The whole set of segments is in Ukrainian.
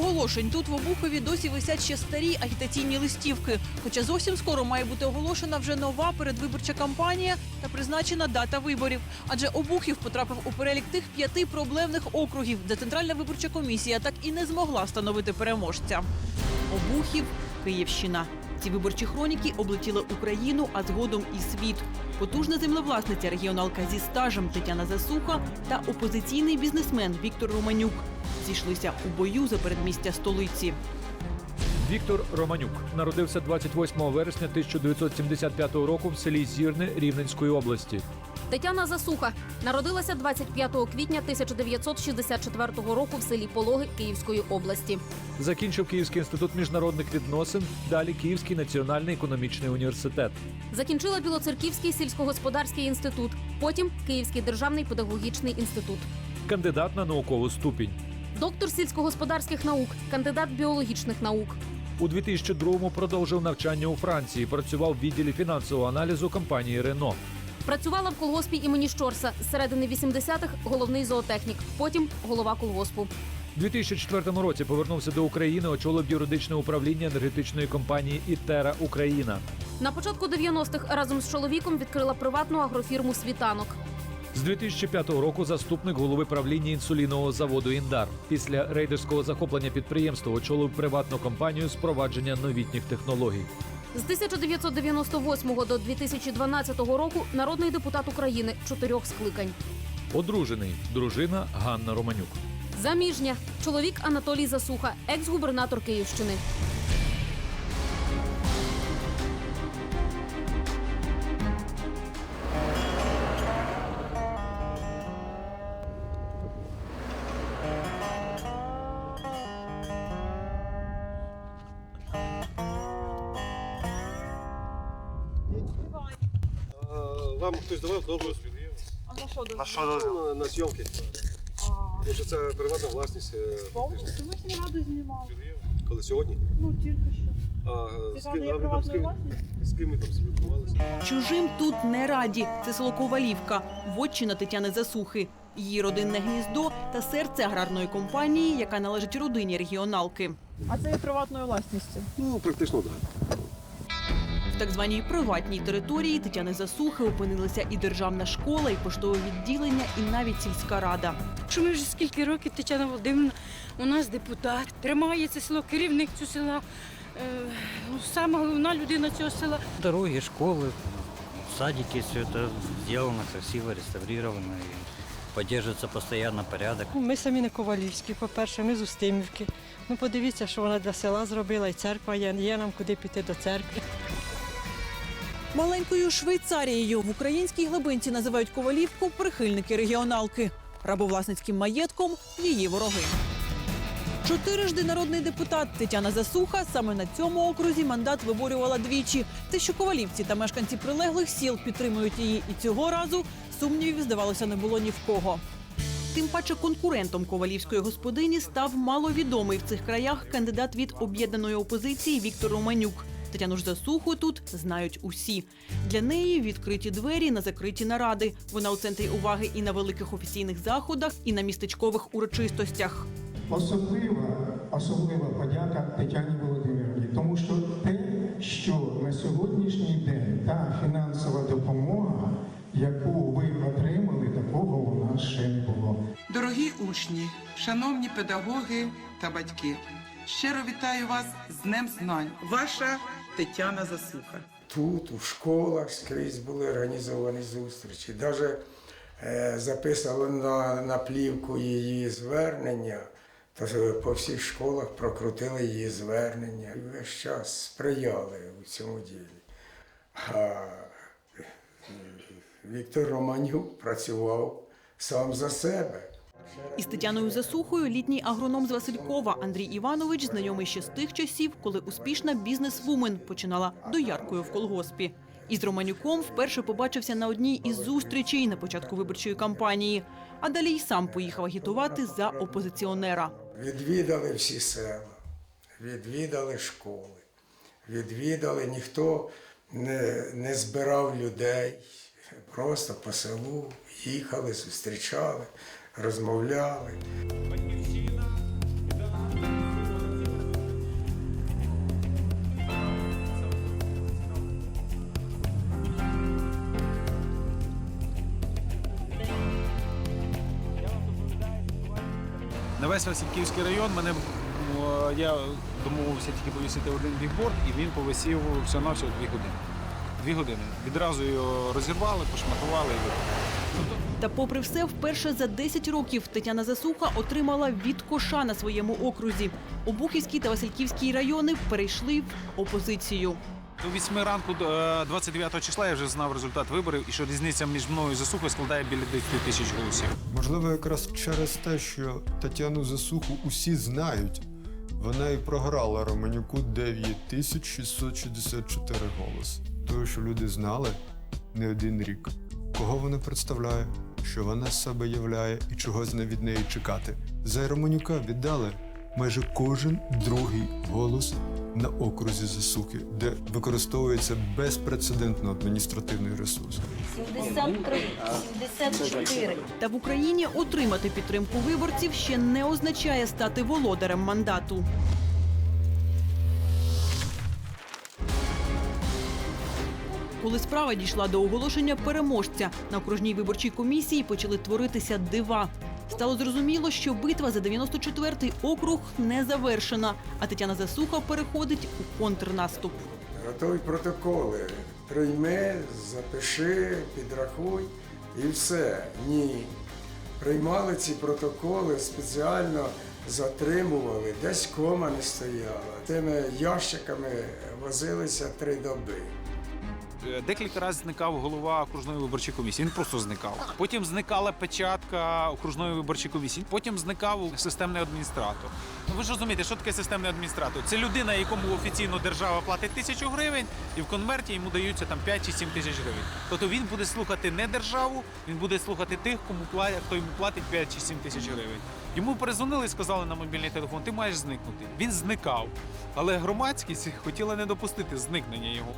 Оголошень тут в Обухові досі висять ще старі агітаційні листівки. Хоча зовсім скоро має бути оголошена вже нова передвиборча кампанія та призначена дата виборів. Адже Обухів потрапив у перелік тих п'яти проблемних округів, де Центральна виборча комісія так і не змогла встановити переможця. Обухів, Київщина. Ці виборчі хроніки облетіли Україну, а згодом і світ. Потужна землевласниця регіоналка зі стажем Тетяна Засуха та опозиційний бізнесмен Віктор Романюк зійшлися у бою за передмістя столиці. Віктор Романюк народився 28 вересня 1975 року в селі Зірне Рівненської області. Тетяна Засуха народилася 25 квітня 1964 року в селі Пологи Київської області. Закінчив Київський інститут міжнародних відносин, далі Київський національний економічний університет. Закінчила Білоцерківський сільськогосподарський інститут, потім Київський державний педагогічний інститут. Кандидат на наукову ступінь. Доктор сільськогосподарських наук, кандидат біологічних наук. У 2002-му продовжив навчання у Франції. Працював в відділі фінансового аналізу компанії Рено. Працювала в колгоспі імені Щорса. З середини 80-х головний зоотехнік, потім голова колгоспу. У 2004 році повернувся до України, очолив юридичне управління енергетичної компанії «Ітера Україна». На початку 90-х разом з чоловіком відкрила приватну агрофірму Світанок. З 2005 року заступник голови правління інсулінового заводу Індар. Після рейдерського захоплення підприємства очолив приватну компанію з провадження новітніх технологій. З 1998 до 2012 року народний депутат України чотирьох скликань. Одружений дружина Ганна Романюк. Заміжня чоловік Анатолій Засуха, екс-губернатор Київщини. Дозвіл? А на що На що дозвіл? Ну, на зйомки. Тому що це приватна власність. е, фактично. Ми сьогодні знімали. Коли сьогодні? Ну тільки що. А з Це ким, є а ви там з приватною ким, власністю? з ким ви там спілкувалися? Чужим тут не раді. Це село Ковалівка, вотчина Тетяни Засухи. Її родинне гніздо та серце аграрної компанії, яка належить родині регіоналки. А це є приватною власністю. Ну, практично так. Так званій приватній території Тетяни Засухи опинилися і державна школа, і поштове відділення, і навіть сільська рада. Що ми вже скільки років Тетяна Володимирівна у нас депутат, тримає це село, керівник цього села. Е, ну, сама головна людина цього села. Дороги, школы, садики, все это сделано красиво, реставрировано и поддерживается постоянно порядок. Ну, Ми самі не ковалівські, по-перше, ми з Устимівки. Ну, подивіться, що вона для села зробила, і церква є, є нам куди піти до церкви. Маленькою Швейцарією в українській глибинці називають Ковалівку прихильники регіоналки. Рабовласницьким маєтком її вороги. Чотирижди народний депутат Тетяна Засуха саме на цьому окрузі мандат виборювала двічі. Те, що ковалівці та мешканці прилеглих сіл підтримують її і цього разу, сумнівів, здавалося, не було ні в кого. Тим паче конкурентом ковалівської господині став маловідомий в цих краях кандидат від об'єднаної опозиції Віктор Романюк. Тетяну ж засуху тут знають усі. Для неї відкриті двері на закриті наради. Вона у центрі уваги і на великих офіційних заходах, і на містечкових урочистостях. Особлива, особлива подяка Тетяні Володимирівні, тому що те, що на сьогоднішній день та фінансова допомога, яку ви отримали, такого у нас ще не було. Дорогі учні, шановні педагоги та батьки, щиро вітаю вас з Днем Знань. Ваша Тетяна Засуха. Тут, у школах, скрізь були організовані зустрічі. Навіть е, записали на, на плівку її звернення, то по всіх школах прокрутили її звернення. І весь час сприяли у цьому ділі. А е, Віктор Романюк працював сам за себе. Із Тетяною Засухою літній агроном з Василькова Андрій Іванович знайомий ще з тих часів, коли успішна бізнес-вумен починала дояркою в колгоспі. Із Романюком вперше побачився на одній із зустрічей на початку виборчої кампанії, а далі й сам поїхав агітувати за опозиціонера. Відвідали всі села, відвідали школи, відвідали, ніхто не, не збирав людей, просто по селу їхали, зустрічали, розмовляли. На весь Васильківський район мене ну, я домовився тільки повісити один бігборд, і він повисів всього-навсього дві години. Дві години. Відразу його розірвали, пошматували і випали. Та, попри все, вперше за 10 років Тетяна Засуха отримала від коша на своєму окрузі. Обухівський та Васильківський райони перейшли в опозицію. До 8 ранку е, 29 числа я вже знав результат виборів і що різниця між мною і засухою складає біля 10 тисяч голосів. Можливо, якраз через те, що Тетяну Засуху усі знають, вона і програла Романюку 9664 голоси. Тому що люди знали не один рік, кого вона представляє, що вона з себе являє і чого з неї від неї чекати. За Романюка віддали майже кожен другий голос на окрузі Засухи, де використовується безпрецедентно адміністративний ресурс. 73, 74. Та в Україні отримати підтримку виборців ще не означає стати володарем мандату. Коли справа дійшла до оголошення переможця, на окружній виборчій комісії почали творитися дива. Стало зрозуміло, що битва за 94-й округ не завершена, а Тетяна Засуха переходить у контрнаступ. Готуй протоколи. Прийми, запиши, підрахуй і все. Ні. Приймали ці протоколи, спеціально затримували, десь кома не стояла. Тими ящиками возилися три доби. Декілька разів зникав голова окружної виборчої комісії. Він просто зникав. Потім зникала печатка окружної виборчої комісії. Потім зникав системний адміністратор. Ну ви ж розумієте, що таке системний адміністратор? Це людина, якому офіційно держава платить тисячу гривень, і в конверті йому даються там 5 чи 7 тисяч гривень. Тобто він буде слухати не державу, він буде слухати тих, кому платять, хто йому платить 5 чи 7 тисяч гривень. Йому перезвонили і сказали на мобільний телефон, ти маєш зникнути. Він зникав. Але громадськість хотіла не допустити зникнення його.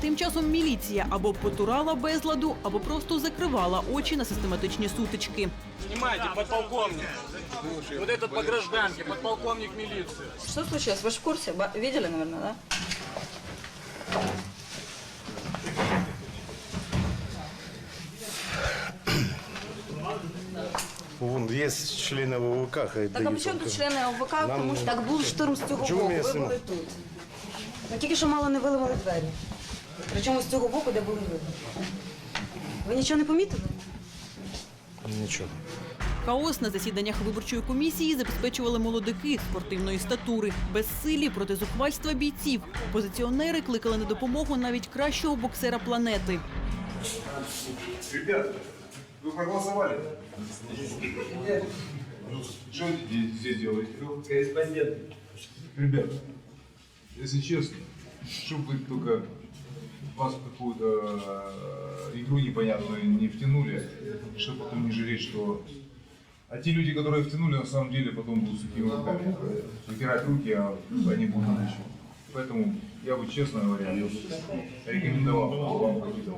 Тим часом міліція або потурала безладу, або просто закривала очі на систематичні сутички. Снимайте, подполковник. Вот этот по гражданке, подполковник милиции. Что случилось? Вы же в курсе? Ба- Видели, наверное, да? Вон, є члени ВВК, хай Так а при чому тут члени ОВК? Нам Тому що так був штурм з цього Чому боку. ми Ви симо? були тут. Ну тільки що мало не виламали двері. Причому з цього боку, де були ви. Ви нічого не помітили? Нічого. Хаос на засіданнях виборчої комісії забезпечували молодики спортивної статури. Безсилі проти зухвальства бійців. Позиціонери кликали на допомогу навіть кращого боксера планети. Ребята, ви проголосували? Что вы здесь делаете? Корреспондент. Ребята, если честно, чтобы вы только вас в какую-то э, игру непонятную не втянули, чтобы потом не жалеть, что... А те люди, которые втянули, на самом деле потом будут сухими руками. Вытирать руки, а они будут еще. Поэтому я бы, честно говоря, рекомендовал вам какие-то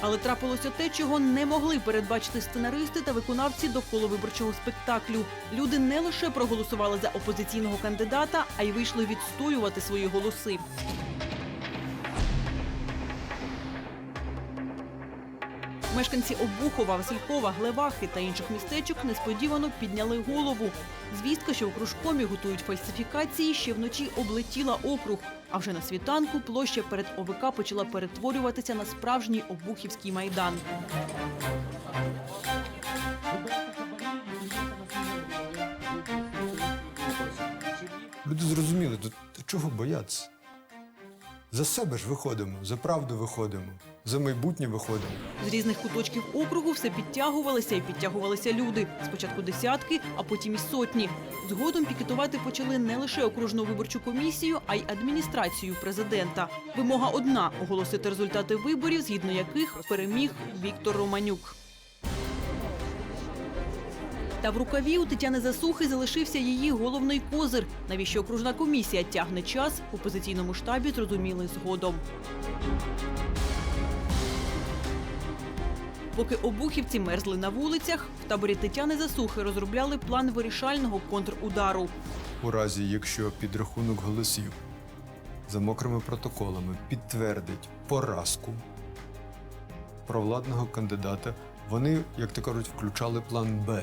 Але трапилося те, чого не могли передбачити сценаристи та виконавці довкола виборчого спектаклю. Люди не лише проголосували за опозиційного кандидата, а й вийшли відстоювати свої голоси. Мешканці Обухова, Василькова, Глевахи та інших містечок несподівано підняли голову. Звістка, що у кружкомі готують фальсифікації, ще вночі облетіла округ. А вже на світанку площа перед ОВК почала перетворюватися на справжній обухівський майдан. Люди зрозуміли, чого боятися. За себе ж виходимо, за правду виходимо, за майбутнє виходимо. З різних куточків округу все підтягувалися і підтягувалися люди. Спочатку десятки, а потім і сотні. Згодом пікетувати почали не лише окружну виборчу комісію, а й адміністрацію президента. Вимога одна оголосити результати виборів, згідно яких переміг Віктор Романюк. Та в рукаві у Тетяни Засухи залишився її головний козир. Навіщо окружна комісія тягне час у позиційному штабі зрозуміли згодом. Поки обухівці мерзли на вулицях, в таборі Тетяни Засухи розробляли план вирішального контрудару. У разі, якщо підрахунок голосів за мокрими протоколами підтвердить поразку провладного кандидата, вони, як то кажуть, включали план Б.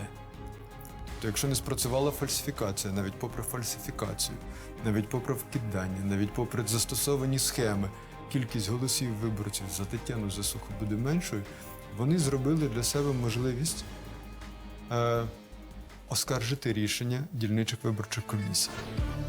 Тобто, якщо не спрацювала фальсифікація, навіть попри фальсифікацію, навіть попри вкидання, навіть попри застосовані схеми, кількість голосів виборців за Тетяну Засуху буде меншою, вони зробили для себе можливість е, оскаржити рішення дільничих виборчих комісій.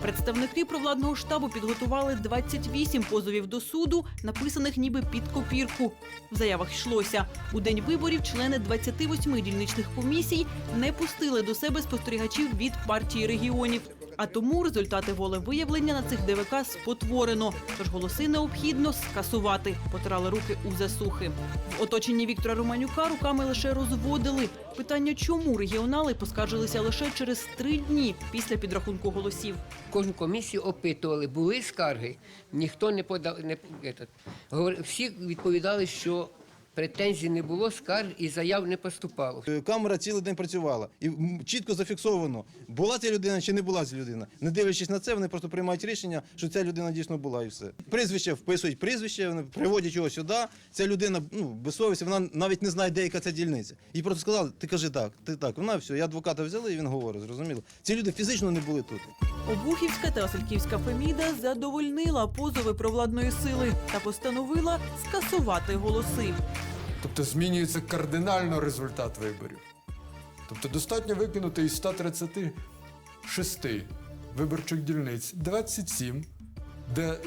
Представники провладного штабу підготували 28 позовів до суду, написаних ніби під копірку. В заявах йшлося у день виборів. Члени 28 дільничних комісій не пустили до себе спостерігачів від партії регіонів. А тому результати волевиявлення на цих ДВК спотворено. Тож голоси необхідно скасувати. Потирали руки у засухи. В оточенні Віктора Романюка руками лише розводили. Питання, чому регіонали поскаржилися лише через три дні після підрахунку голосів. Кожну комісію опитували, були скарги, ніхто не подав. Не, этот, говор- всі відповідали, що претензій не було, скарг і заяв не поступало. Е, Камера цілий день працювала і чітко зафіксовано, була ця людина чи не була ця людина. Не дивлячись на це, вони просто приймають рішення, що ця людина дійсно була і все. Прізвище вписують прізвище, вони приводять його сюди. Ця людина ну, без совісті, вона навіть не знає, де яка ця дільниця. Їй просто сказали, ти кажи так, ти так. Вона все, я адвоката взяли, і він говорить, зрозуміло. Ці люди фізично не були тут. Обухівська та Васильківська Феміда задовольнила позови провладної сили та постановила скасувати голоси. Тобто змінюється кардинально результат виборів. Тобто достатньо викинути із 136 виборчих дільниць 27, де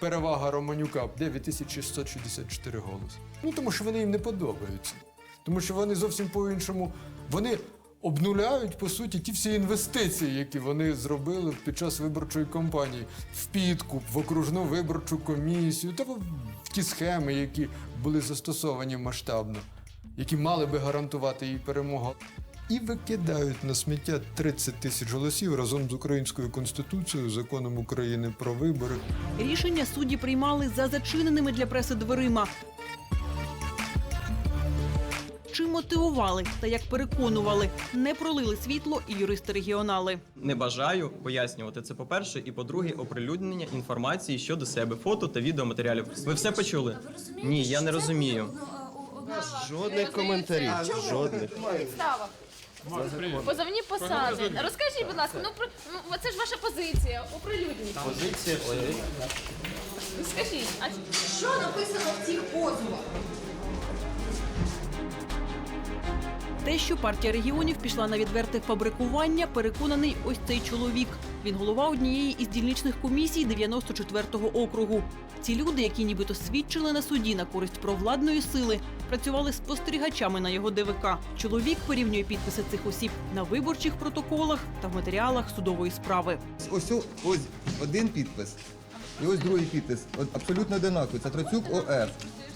перевага Романюка 9164 голоси. Ну тому що вони їм не подобаються. Тому що вони зовсім по-іншому. Вони обнуляють, по суті, ті всі інвестиції, які вони зробили під час виборчої кампанії в підкуп, в окружну виборчу комісію та ті схеми, які були застосовані масштабно, які мали би гарантувати їй перемогу. І викидають на сміття 30 тисяч голосів разом з українською конституцією, законом України про вибори. Рішення судді приймали за зачиненими для преси дверима. Чим мотивували та як переконували, не пролили світло і юристи-регіонали. Не бажаю пояснювати це по-перше, і по-друге, оприлюднення інформації щодо себе, фото та відеоматеріалів. Ви все почули? Ні, я не розумію. Жодних коментарів. Жодних. Підстава. Позовні посади. Розкажіть, будь ласка, ну про ну, це ж ваша позиція. Оприлюдніть. Позиція Скажіть, а що написано в цих позовах? Те, що партія регіонів пішла на відверте фабрикування, переконаний ось цей чоловік. Він голова однієї із дільничних комісій 94-го округу. Ці люди, які нібито свідчили на суді на користь провладної сили, працювали спостерігачами на його ДВК. Чоловік порівнює підписи цих осіб на виборчих протоколах та в матеріалах судової справи. Ось ось один підпис. І ось другий підпис. Абсолютно одинаковий. Це Троцюк ОР.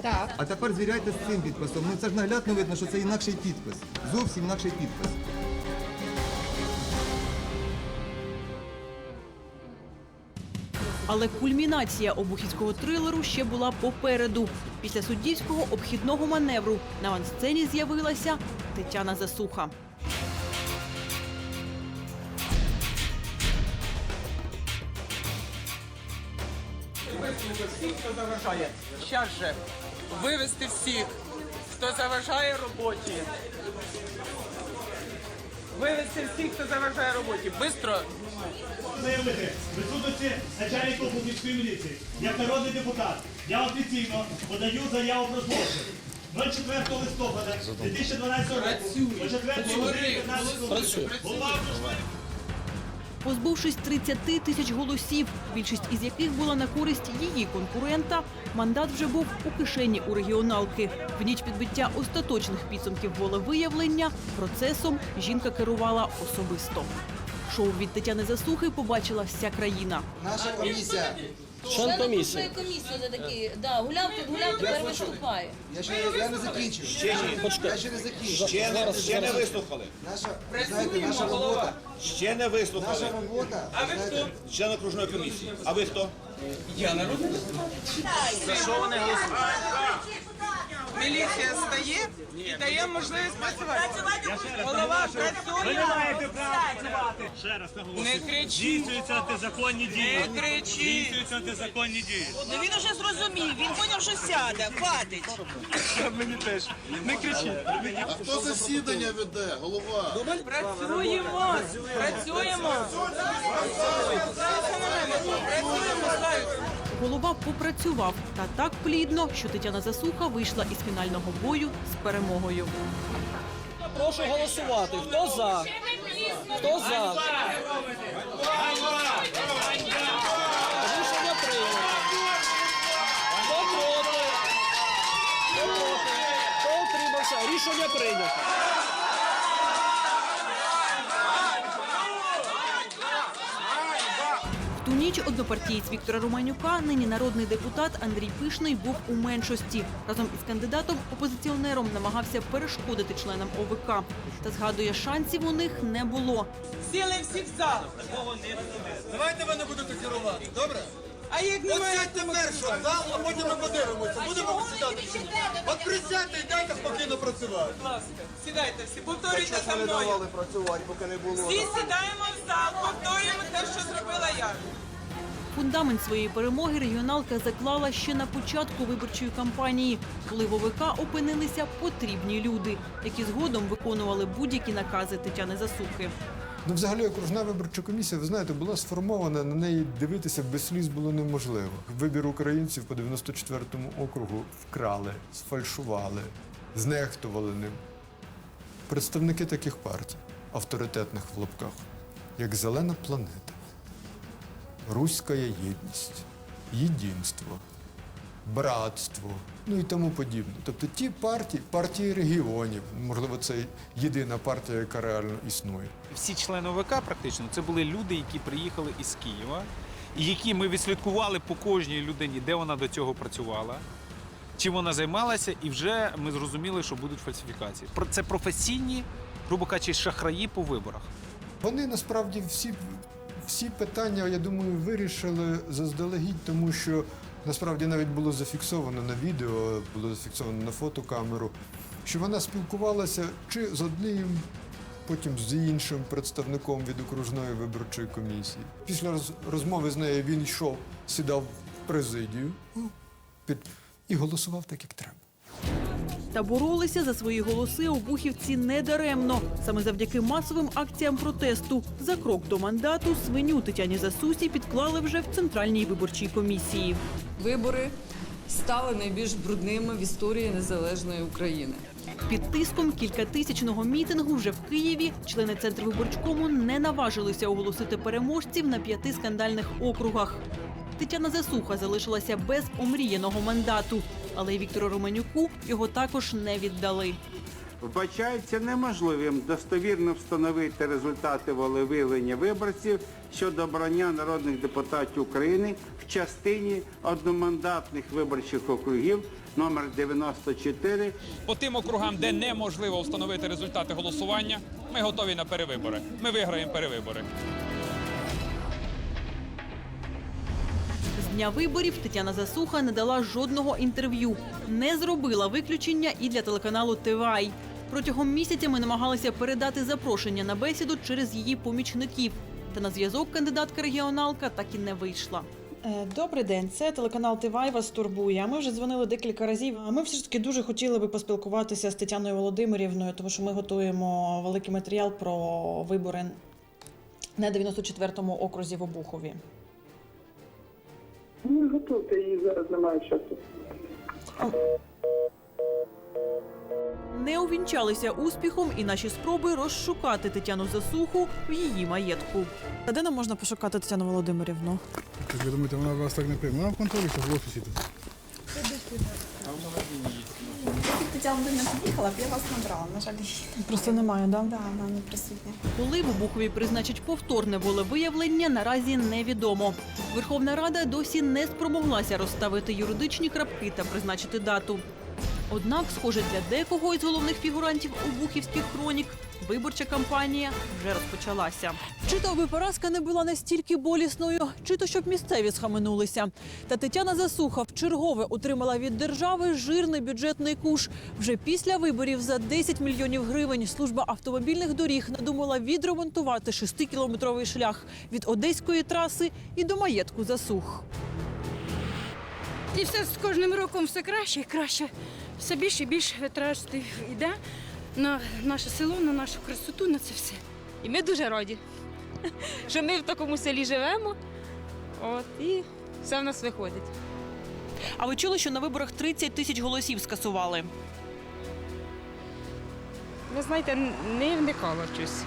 Так. А тепер звіряйте з цим підписом. Ну це ж наглядно видно, що це інакший підпис. Зовсім інакший підпис. Але кульмінація обухівського трилеру ще була попереду. Після суддівського обхідного маневру на авансцені з'явилася Тетяна Засуха. Всіх, хто заважає. Щас же вивести всіх, хто заважає роботі. Вивести всіх, хто заважає роботі. Бистро. заявити присутності начальника Бухівської міліції. Як народний депутат, я офіційно подаю заяву про злочин. 04 листопада 2012 року о 4 годині 15 хвилин голова Позбувшись 30 тисяч голосів, більшість із яких була на користь її конкурента, мандат вже був у кишені у регіоналки. В ніч підбиття остаточних підсумків волевиявлення процесом жінка керувала особисто. Шоу від Тетяни Засухи побачила вся країна. Наша комісія. Член комісії. комісії за такі, да, гуляв тут, гуляв, тепер виступає. Я ще я не закінчив. Я ще не закінчив. Ще не, ще не вислухали. Наша, знаєте, наша робота. Ще не вислухали. Наша робота. А ви хто? Член окружної комісії. А ви хто? Я народний. За що вони голосують? Міліція стає і дає можливість працювати. Голова працює. маєте працювати. Ще раз наголошую. Не кричіть. Здійснюються антизаконні дії. Не кричіть. Здійснюються антизаконні дії. Ну він уже зрозумів, він поняв, що сяде, хватить. Мені теж. Не кричіть. А хто засідання веде? Голова. Працюємо. Працюємо, працюємо. Працюємо, Голова попрацював та так плідно, що Тетяна Засуха вийшла із фінального бою з перемогою. Прошу голосувати. Хто за? Хто за? Ніч однопартієць Віктора Романюка, нині народний депутат Андрій Пишний, був у меншості. Разом із кандидатом опозиціонером намагався перешкодити членам ОВК. Та згадує, шансів у них не було. Сіли всі в зал. Давайте ви не будете керувати, добре? А як немає... От сядьте першого в зал, а потім ми подивимося. Будемо сідати чи ні? От присядьте і дайте спокійно працювати. Будь ласка, сідайте всі, повторюйте за не мною. давали працювати, поки не було. Всі сідаємо в зал, повторюємо те, що зробила я. Фундамент своєї перемоги регіоналка заклала ще на початку виборчої кампанії, коли в ОВК опинилися потрібні люди, які згодом виконували будь-які накази Тетяни Засухи. Ну, взагалі, окружна виборча комісія, ви знаєте, була сформована, на неї дивитися без сліз було неможливо. Вибір українців по 94-му округу вкрали, сфальшували, знехтували ним. Представники таких партій, авторитетних в лапках, як Зелена планета, Руська єдність, Єдинство, Братство, ну і тому подібне. Тобто ті партії, партії регіонів, можливо, це єдина партія, яка реально існує. Всі члени ОВК практично це були люди, які приїхали із Києва, і які ми відслідкували по кожній людині, де вона до цього працювала, чим вона займалася, і вже ми зрозуміли, що будуть фальсифікації. Про- Це професійні, грубо кажучи, шахраї по виборах. Вони насправді всі, всі питання, я думаю, вирішили заздалегідь, тому що насправді навіть було зафіксовано на відео, було зафіксовано на фотокамеру, що вона спілкувалася чи з одним, потім з іншим представником від окружної виборчої комісії. Після роз- розмови з нею він йшов, сідав в президію під, і голосував так, як треба. Та боролися за свої голоси обухівці недаремно. Саме завдяки масовим акціям протесту за крок до мандату свиню Тетяні Засусі підклали вже в центральній виборчій комісії. Вибори стали найбільш брудними в історії незалежної України. Під тиском кількатисячного мітингу вже в Києві члени Центрвиборчкому не наважилися оголосити переможців на п'яти скандальних округах. Тетяна Засуха залишилася без омріяного мандату, але й Віктору Романюку його також не віддали. Вбачається неможливим достовірно встановити результати волевиявлення виборців щодо обрання народних депутатів України в частині одномандатних виборчих округів номер 94 По тим округам, де неможливо встановити результати голосування, ми готові на перевибори. Ми виграємо перевибори. Дня виборів Тетяна Засуха не дала жодного інтерв'ю, не зробила виключення і для телеканалу ТВАЙ. Протягом місяця ми намагалися передати запрошення на бесіду через її помічників. Та на зв'язок кандидатка регіоналка так і не вийшла. Е, Добрий день, це телеканал ТВАЙ вас турбує. Ми вже дзвонили декілька разів. А Ми все ж таки дуже хотіли би поспілкуватися з Тетяною Володимирівною, тому що ми готуємо великий матеріал про вибори на 94-му окрузі в Обухові. Не готуйте її зараз немає часу. Не увінчалися успіхом і наші спроби розшукати Тетяну Засуху в її маєтку. А де нам можна пошукати Тетяну Володимирівну? Ви думаєте, вона вас так не прийме? Вона в конторі в офісі тут. Тетяна Володимирівна під'їхала, б я вас набрала. На жаль, її Просто немає, да? Да, вона не присутня. Коли в Обухові призначать повторне волевиявлення, наразі невідомо. Верховна Рада досі не спромоглася розставити юридичні крапки та призначити дату. Однак, схоже, для декого із головних фігурантів у бухівських хронік виборча кампанія вже розпочалася. Чи то аби поразка не була настільки болісною, чи то щоб місцеві схаменулися. Та Тетяна Засуха вчергове отримала від держави жирний бюджетний куш. Вже після виборів за 10 мільйонів гривень служба автомобільних доріг надумала відремонтувати 6-кілометровий шлях від одеської траси і до маєтку Засух. І все з кожним роком все краще і краще. Все більше і більше витрачати йде на наше село, на нашу красоту, на це все. І ми дуже раді, що ми в такому селі живемо. От, і все в нас виходить. А ви чули, що на виборах 30 тисяч голосів скасували? Ви знаєте, не вникала щось.